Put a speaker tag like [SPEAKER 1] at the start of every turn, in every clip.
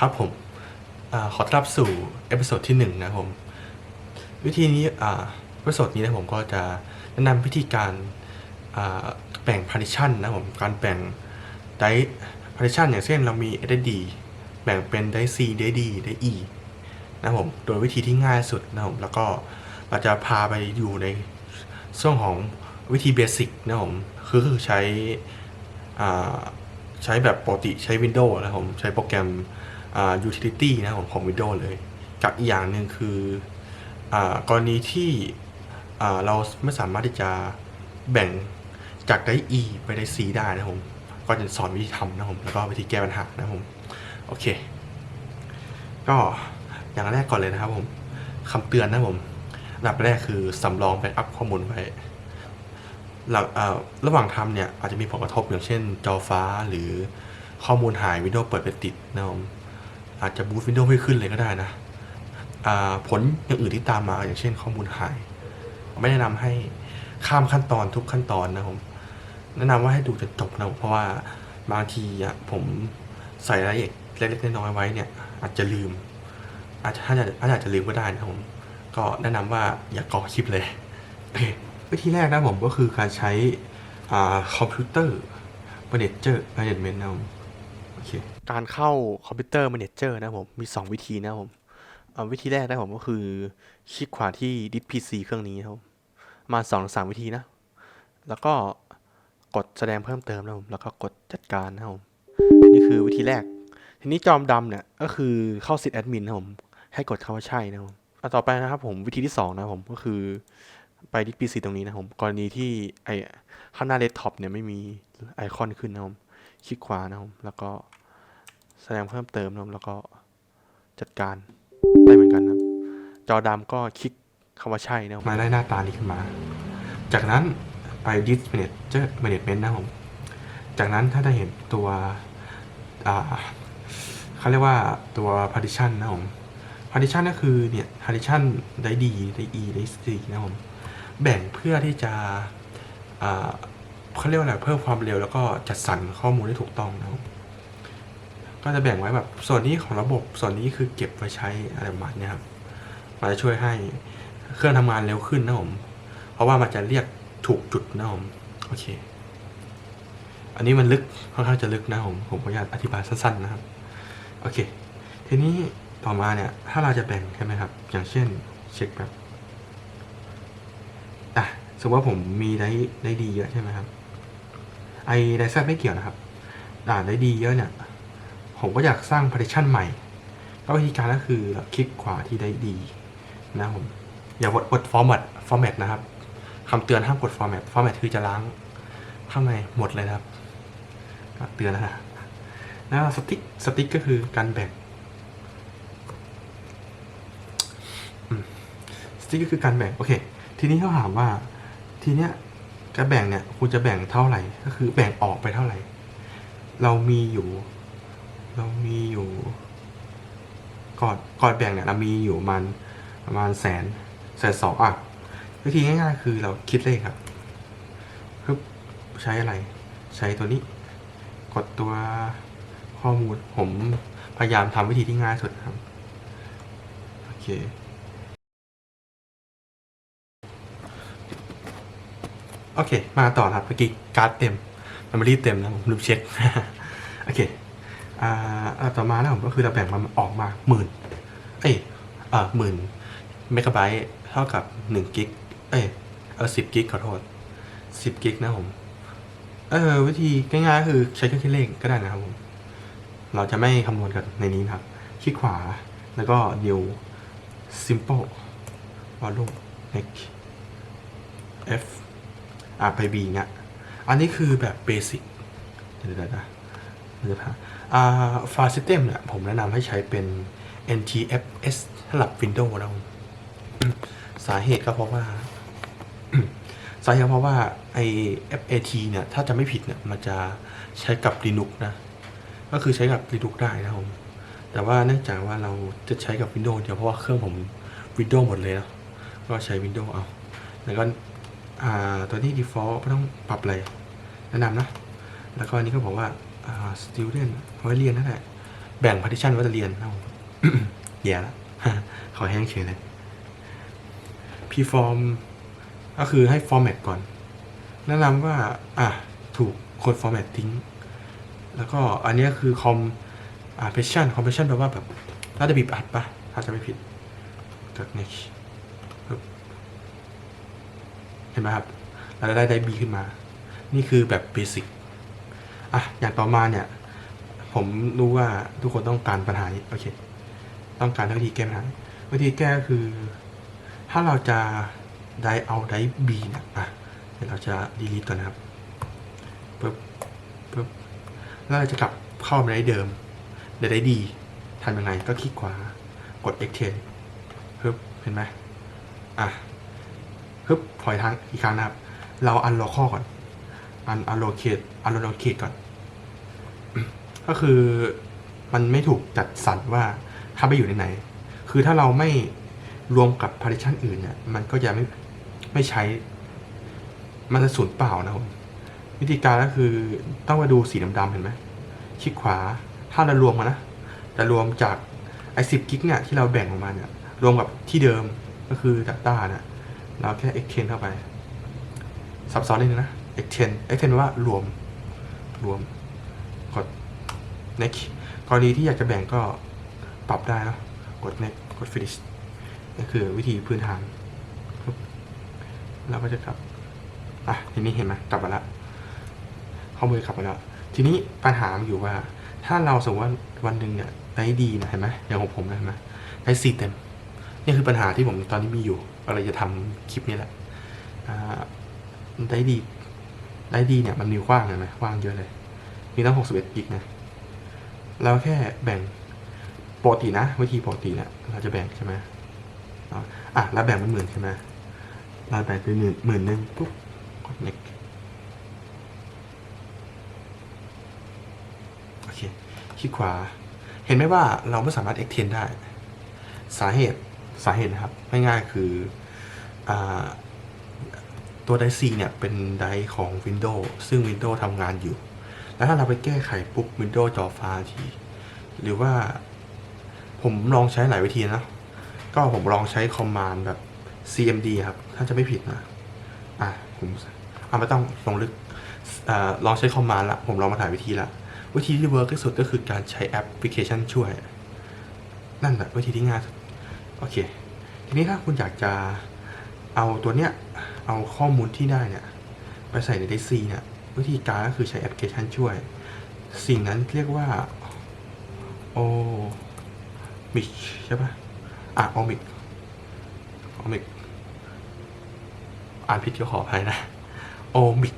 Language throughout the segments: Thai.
[SPEAKER 1] ครับผมอขอต้อนรับสู่เอพิโซดที่หนึ่งนะครับผมวิธีนี้เอพิโซดนี้นะผมก็จะแนะนำวิธีการแบ่ง partition นะผมการแบ่ง dice partition อย่างเช่นเรามี SSD แบ่งเป็น dice C dice D dice E นะผมโดยวิธีที่ง่ายสุดนะผมแล้วก็เราจะพาไปอยู่ในช่วงของวิธีเบสิกนะผมคือคือใช้ใช้แบบปกติใช้ Windows นะผมใช้โปรแกรม อ่า utility นะครับของ Windows เลย กับอีกอย่างหนึ่งคืออากรณีที่อ่าเราไม่สามารถที่จะแบ่งจากได E ไปได C ได้นะครับผมก็จะสอนวิธีทำนะครับผมแล้วก็วิธีแก้ปัญหานะครับผมโอเค ก็อย่างแรกก่อนเลยนะครับผมคำเตือนนะครับผมอันดับแรกคือสำรองแบ็กอัพข้อมูลไว้หลังระหว่างทำเนี่ยอาจจะมีผลกระทบอย่างเช่นจอฟ้าหรือข้อมูลหายวิดีโอเปิดไปติดนะครับ อาจจะบูตวิดีโอไม่ขึ้นเลยก็ได้นะผลอย่างอื่นที่ตามมาอย่างเช่นข้อมูลหาย ไม่แนะนำให้ข้ามขั้นตอนทุกขั้นตอนนะผม แนะนำว่าให้ดูจนจบนะเพราะว่าบางทีผมใส่รายละเอียดเล็กๆน้อยๆไว้เนี่ย อาจจะลืม อาจจะอาจจะอาจจะลืมก็ได้นะผม ก็แนะนำว่าอย่ากรอคลิปเลยวิธีแรกนะผมก็คือการใช้อคอมพิวเตอร์ Manager Management นะผมโอเค การเข้าคอมพิวเตอร์ Manager นะครับผม มี 2 วิธีนะผมวิธีแรกนะผมก็คือคลิกขวาที่ดิส PC เครื่องนี้นะครับผมมา2อสามวิธีนะ แล้วก็กดแสดงเพิ่มเติมนะผมแล้วก็กดจัดการนะผมนี่คือวิธีแรก ทีนี้จอมดำเนี่ยก็คือเข้าสิทธิ์แอดมินนะผมให้กดคำว่าใช่นะผมอต่อไปนะครับผมวิธีที่สองนะผมก็คือไปที่ PC ตรงนี้นะผมกรณีที่ไอข้างหน้าเดสก์ท็อปเนี่ยไม่มีไอคอนขึ้นนะผมคลิกขวานะผมแล้วก็ แสดงเพิ่มเติมนะแล้วก็จัดการได้เหมือนกันนะจอดำก็คลิกคำว่าใช่นะมาได้หน้าตานี้ขึ้นมา จากนั้นไป Disk Manager Management นะผม จากนั้นถ้าได้เห็นตัวอ่าเขาเรียกว่าตัว partition นะผม partition ก็คือเนี่ย partition ได้ D ได้ E ได้ C นะผม แบ่งเพื่อที่จะอ่าเขาเรียกว่าอะไรเพิ่มความเร็วแล้วก็จัดสรรข้อมูลได้ถูกต้องนะครับ ก็จะแบ่งไว้แบบส่วนนี้ของระบบส่วนนี้คือเก็บไว้ใช้อะไรประมาณนี้ครับมันจะช่วยให้เครื่องทำงานเร็วขึ้นนะผมเพราะว่ามันจะเรียกถูกจุดนะผมโอเค อันนี้มันลึกค่อนข้างจะลึกนะผมผมขออนุญาตอธิบายสั้นๆนะครับโอเค ทีนี้ต่อมาเนี่ย ถ้าเราจะแบ่งใช่ไหมครับ อย่างเช่นเช็คแบบอะสมมติว่าผมมีได้ได้ดีเยอะใช่ไหมครับ ไอไดแซไม่เกี่ยวนะครับอ่าได้ดีเยอะเนี่ย ผมก็อยากสร้าง partition ใหม่ ก็วิธีการก็คือคลิกขวาที่ได้ดีนะครับผมอย่ากดกด format format นะครับคำเตือนห้ามกด format format คือจะล้างข้างในหมดเลยนะครับเตือนนะฮะแล้วสติ๊กสติ๊กก็คือการแบ่งสติ๊กก็คือการแบ่งโอเค ทีนี้เขาถามว่าทีเนี้ยจะแบ่งเนี่ยคุณจะแบ่งเท่าไหร่ ก็คือแบ่งออกไปเท่าไหร่ เรามีอยู่ เรามีอยู่กอนก่อนแบ่งเนี่ยเรามีอยู่มาณประมาณแสนแสนสองอะวิธีง่ายๆคือเราคิดเลขครับปึ๊บใช้อะไร ใช้ตัวนี้ กดตัวข้อมูลผมพยายามทำวิธีที่ง่ายสุดครับ โอเคโอเค มาต่อครับเมื่อกี้การ์ดเต็มมันไม่รีเต็มนะผมลืมเช็ค โอเค อ่าต่อมาแล้วผมก็คือเราแบ่งมันออกมาหมื่นเอ้ยเอ่าหมื่นเมกะไบต์เท่ากับหนึ่งกิกเอ้ยเออสิบกิกขอโทษสิบกิกนะผมเออวิธีง่ายๆคือใช้เครื่องคิดเลขก็ได้นะครับผมเราจะไม่คำนวณกันในนี้นะครับคลิกขวาแล้วก็ new simple volume next f อะไป b เนี่ยอันนี้คือแบบเบสิกเดี๋ยวๆนะมันจะพา อ่า file system เนี่ยผมแนะนำให้ใช้เป็น NTFS สำหรับ Windows นะผมสาเหตุก็เพราะว่า สาเหตุเพราะว่าไอ FAT เนี่ย ถ้าจะไม่ผิดเนี่ย มันจะใช้กับ Linux นะ ก็คือใช้กับ Linux ได้นะครับผมแต่ว่าเนื่องจากว่าเราจะใช้กับ Windows เดียวเพราะว่าเครื่องผม Windows หมดเลยนะก็ใช้ Windows เอา แล้วก็ตัวนี้ default ไม่ต้องปรับอะไรแนะนำนะ แล้วก็อันนี้ก็บอกว่า อ่า student เอาไว้เรียนนั่นแหละ แบ่ง partition ว่าจะเรียนนะผมแย่ละขอแห้งเฉยเลย p-form ก็คือให้ format ก่อน แนะนำว่า อะ ถูกกด format ทิ้ง แล้วก็อันนี้คือ com อ่า passion compression แปลว่าแบบน่าจะบีบอัดปะถ้าจะไม่ผิดกด next ปึ๊บเห็นไหมครับเราจะได้ได้ B ขึ้นมา นี่คือแบบเบสิก อะอย่างต่อมาเนี่ย ผมรู้ว่าทุกคนต้องการปัญหานี้โอเค ต้องการวิธีแก้ปัญหาวิธีแก้คือ ถ้าเราจะได้เอาได้ B เนี่ยอะเดี๋ยวเราจะ delete ก่อนนะครับปึ๊บปึ๊บแล้วเราจะกลับเข้ามาได้เดิมเดี๋ยวได้ดีทำยังไงก็คลิกขวากด extend ปึ๊บเห็นไหมอะปึ๊บถอยทางอีกครั้งนะครับ เรา unlock ก่อน un allocate unallocate ก่อน ก็คือมันไม่ถูกจัดสรรว่าถ้าไปอยู่ในไหน คือถ้าเราไม่รวมกับ partition อื่นเนี่ย มันก็จะไม่ไม่ใช้ มันจะสูญเปล่านะผมวิธีการก็คือต้องมาดูสีดำๆเห็นไหมคลิกขวา ถ้าเรารวมมานะจะรวมจากไอ้สิบกิกเนี่ยที่เราแบ่งออกมาเนี่ย รวมกับที่เดิมก็คือ Data เนี่ยเราแค่ extend เข้าไปซับซ้อนนิดนึงนะ extend extend ว่ารวมรวม next กรณีที่อยากจะแบ่งก็ปรับได้เนะกด next กด finish นี่คือวิธีพื้นฐานเราก็จะกลับ อะ ทีนี้เห็นไหมกลับมาแล้วข้อมือกลับมาแล้ว ทีนี้ปัญหามันอยู่ว่า ถ้าเราสมมติว่าวันหนึ่งเนี่ยได้ดีนะเห็นไหมอย่างของผมนะเห็นไหมได้สี่เต็ม นี่คือปัญหาที่ผมตอนนี้มีอยู่ก็เลยจะทำคลิปนี้แหละได้ดี ได้ดีเนี่ยมันมีกว้างเห็นไหมกว้างเยอะเลย มีตั้งหกสิบเอ็ดกิกนะ เราแค่แบ่งปกตินะ วิธีปกติเนี่ยเราจะแบ่งใช่ไหมอะแล้วแบ่งเป็นหมื่นใช่ไหมเราแบ่งเป็นหมื่นหมื่นหนึ่งปุ๊บกด next โอเคคลิกขวา เห็นไหมว่าเราไม่สามารถ extend ได้ สาเหตุสาเหตุนะครับง่ายๆคืออตัวไดซีเนี่ยเป็นไดของ Windows ซึ่ง Windows ทำงานอยู่ แล้วถ้าเราไปแก้ไขปุ๊บ Windows จอฟ้าที หรือว่าผมลองใช้หลายวิธีนะ ก็ผมลองใช้คอมมานด์แบบ CMD ครับ ถ้าจะไม่ผิดนะ อะ ผมอะไม่ต้องลงลึกอลองใช้คอมมานด์ละ ผมลองมาถ่ายวิธีละ วิธีที่เวิร์กที่สุดก็คือการใช้แอปพลิเคชันช่วย นั่นแหละวิธีที่ง่ายสุด โอเค ทีนี้ถ้าคุณอยากจะเอาตัวเนี้ย เอาข้อมูลที่ได้เนี่ย ไปใส่ใน d ดซีเนี่ย วิธีการก็คือใช้แอปพลิเคชันช่วย สิ่งนั้นเรียกว่าโอมิกใช่ปะอะโอมิกโอมิกอ่านผิดก็ขออภัยนะโอมิก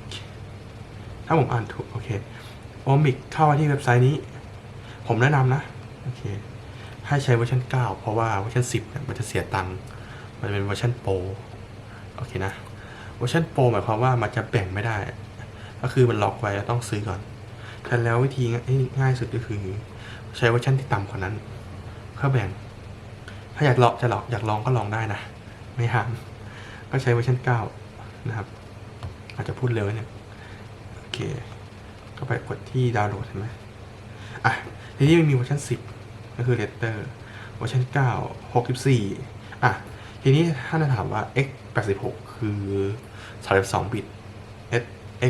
[SPEAKER 1] ถ้าผมอ่านถูก โอเคโอมิกเข้ามาที่เว็บไซต์นี้ ผมแนะนำนะ โอเค ให้ใช้เวอร์ชัน 9 เพราะว่าเวอร์ชัน 10เนี่ยมันจะเสียตังค์มันเป็นเวอร์ชันโปรโอเคนะ เวอร์ชันโปรหมายความว่ามันจะแบ่งไม่ได้ ก็คือมันล็อกไว้แล้วต้องซื้อก่อนแต่แล้ววิธีง่ายสุดก็คือ ใช้เวอร์ชันที่ต่ำกว่านั้นเพื่อแบ่ง ถ้าอยากลองจะลองอยากลองก็ลองได้นะ ไม่ห้ามก็ใช้เวอร์ชัน9 นะครับ อาจจะพูดเร็วเนี่ยโอเค ก็ไปกดที่ดาวน์โหลดใช่ไหมอะทีนี้มันมีเวอร์ชัน10 ก็คือ Letter เวอร์ชัน9 64 อะ ทีนี้ถ้าจะถามว่า x 86 คือ 32 บิต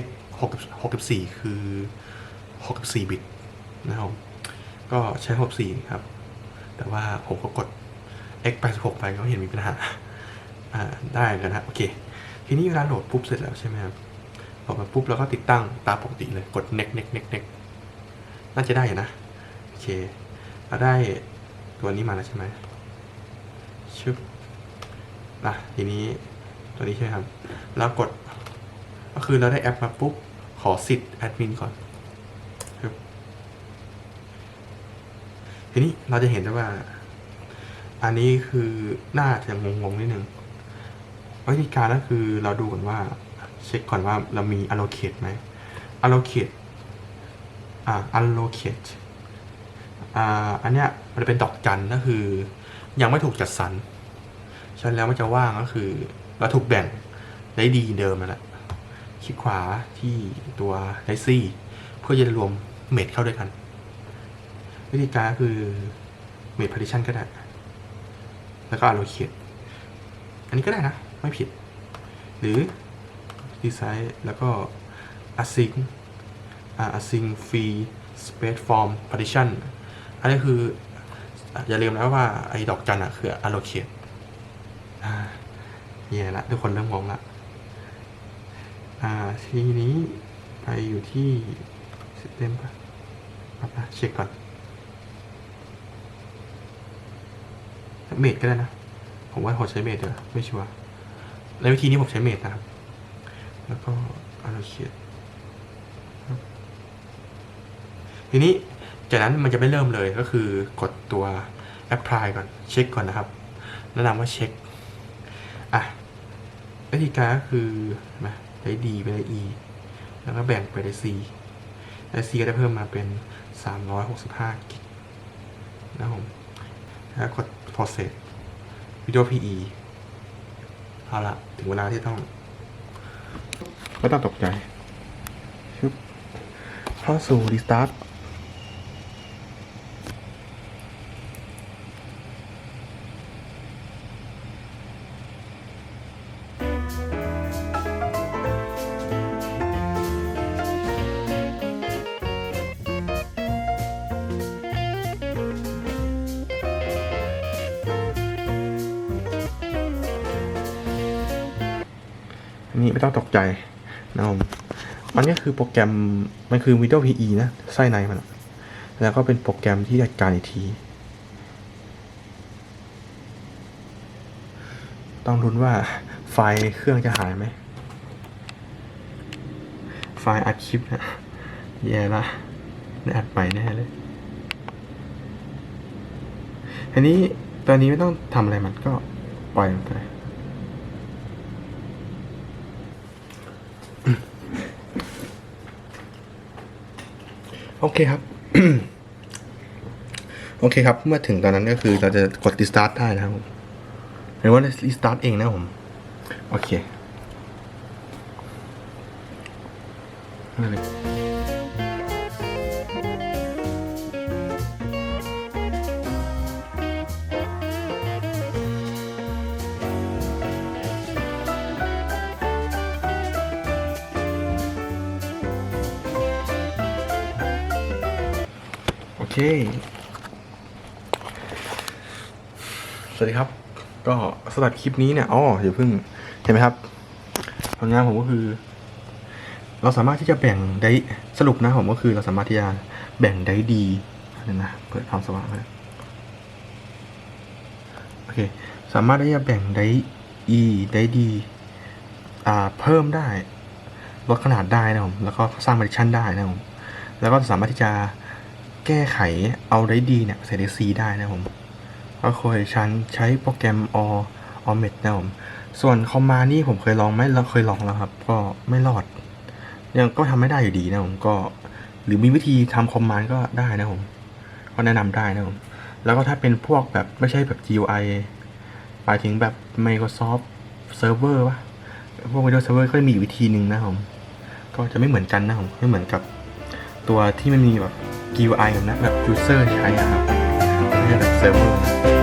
[SPEAKER 1] x x 64 คือ 64 บิตนะครับ ก็ใช้ 64 ครับ แต่ว่าผมก็กด x 86ไปก็เห็นมีปัญหา อ่า ได้กันนะ โอเค ทีนี้เวลาโหลดปุ๊บเสร็จแล้วใช่ไหมครับโหลดมาปุ๊บแล้วก็ติดตั้งตามปกติเลย กด next next next next น่าจะได้นะ โอเค เราได้ตัวนี้มาแล้วใช่ไหมชึบอะทีนี้ตัวนี้ใช่ไหมครับ แล้วกด ก็คือเราได้แอปมาปุ๊บ ขอสิทธิ์แอดมินก่อนทีนี้เราจะเห็นได้ว่า อันนี้คือหน่าจะงงๆนิดนึงวิธีการก็คือเราดูก่อนว่าเช็คก่อนว่าเรามี allocate ไหม allocate อ่า allocate อ่าอันเนี้ยมันเป็นดอกจันก็คือ ยังไม่ถูกจัดสรรฉะนั้นแล้วมันจะว่างก็คือ เราถูกแบ่งได้ดีเดิมนั่นแหละค ลิกขวาที่ตัวไดซี่เพื่อจะรวมเมดเข้าด้วยกัน วิธีการก็คือ made partition ก็ได้ แล้วก็ allocate อันนี้ก็ได้นะ ไม่ผิด หรือ design แล้วก็ async อ่า async free space form partition อันนี้คือ อย่าลืมนะว่าไอ้ดอกจันอะคือ allocate อ่าเย่ละทุกคนเริ่มงงละ อ่าทีนี้ไปอยู่ที่ system ปะปะปะเช็คก่อนเมดก็ได้นะ ผมว่าผมใช้เมดเดี๋ยวาไม่ชัวร์ในวิธีนี้ผมใช้เมดนะครับ แล้วก็ allocate ครับทีนี้จากนั้นมันจะไม่เริ่มเลยก็คือกดตัว apply ก่อนเช็คก่อนนะครับแนะนำว่าเช็ค อะวิธีการก็คือนไหม ได้ D ไปได้ E แล้วก็แบ่งไปได้ C และ C ก็ได้เพิ่มมาเป็น 365 กิกนะครับผมแล้วกด process video PE เอาละถึงเวลาที่ต้อง ก็ต้องตกใจชึบเข้าสู่ restart นนี้ไม่ต้องตกใจนะครับผมมันก็คือโปรแกรมมันคือ Windows PE นะไส้ในมันแล้วก็เป็นโปรแกรมที่จัดการอีกที ต้องรุ้นว่าไฟล์เครื่องจะหายไหม ไฟล์อัดคลิปนะแย่ละได้อัดไปแน่เลย อันนี้ตอนนี้ไม่ต้องทำอะไรมันก็ปล่อยมันไป โอเคครับ โอเคครับ เมื่อถึงตอนนั้นก็คือเราจะกด restart ได้นะครับผมหรือว่า restart เองนะผม โอเคนั่นเล เค สวัสดีครับ ก็สำหรับคลิปนี้เนี่ยอ๋ออย่าเพิ่ง เห็นไหมครับผลงานผมก็คือ เราสามารถที่จะแบ่งได้สรุปนะผมก็คือเราสามารถที่จะแบ่งได้ดีนี่นะเปิดความสว่างนะโอเค สามารถที่จะแบ่งได้ e ได้ดีอ่าเพิ่มได้ลดขนาดได้นะผมแล้วก็สร้าง partition ได้นะผมแล้วก็สามารถที่จะ แก้ไขเอาได้ดีเนี่ยใส่ได้ C ได้นะผมก็เคยชันใช้โปรแกรม all all met นะผม ส่วนคอมมานี่ผมเคยลองไหมเราเคยลองแล้วครับ ก็ไม่รอด ยังก็ทำไม่ได้อยู่ดีนะผมก็ หรือมีวิธีทำคอมมานก็ได้นะผมก็แนะนำได้นะผม แล้วก็ถ้าเป็นพวกแบบไม่ใช่แบบ GUI หมายถึงแบบ Microsoft Server วะพวก Windows Server ก็มีวิธีหนึ่งนะผม ก็จะไม่เหมือนกันนะผมไม่เหมือนกับตัวที่มันมีแบบ GUI แบบนั้นแบบ user ใช้อะครับไม่ใช่แบบ server นะ